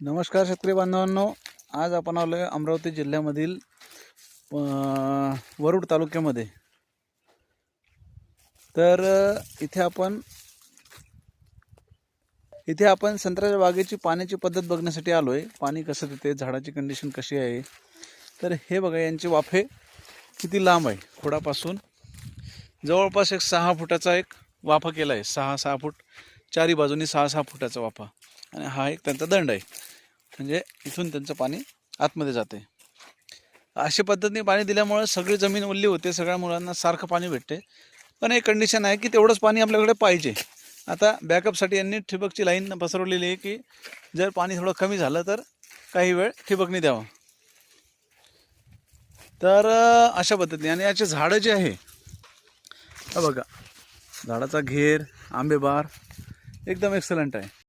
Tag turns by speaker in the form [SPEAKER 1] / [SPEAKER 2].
[SPEAKER 1] नमस्कार शेतकरी बांधवांनो. आज आपण आलो आहे अमरावती जिल्ह्यामधील वरुड तालुक्यामध्ये. तर इथे आपण इथे आपण संत्र्याच्या बागेची पाण्याची पद्धत बघण्यासाठी आलो आहे पाणी कसं देते झाडाची कंडिशन कशी आहे? तर हे बघा यांचे वाफे किती लांब आहे? खोडापासून जवळपास एक सहा फुटाचा एक वाफा केला आहे. सहा सहा फूट चारी बाजूनी सहा सहा फुटाचा वाफा. आणि हा एक त्यांचा दंड आहे. म्हणजे इथून त्यांचं पाणी आतमध्ये जाते. अशा पद्धतीने पाणी दिल्यामुळे सगळी जमीन ओल्ली होते सगळ्या मुलांना सारखं पाणी भेटते. पण एक कंडिशन आहे की तेवढंच पाणी आपल्याकडे पाहिजे. आता बॅकअपसाठी यांनी ठिबकची लाईन पसरवलेली आहे की जर पाणी थोडं कमी झालं तर काही वेळ ठिबकने द्यावं. तर अशा पद्धतीने आणि याचे झाडं जे आहे बघा झाडाचा घेर आंबेबार एकदम एक्सलंट आहे.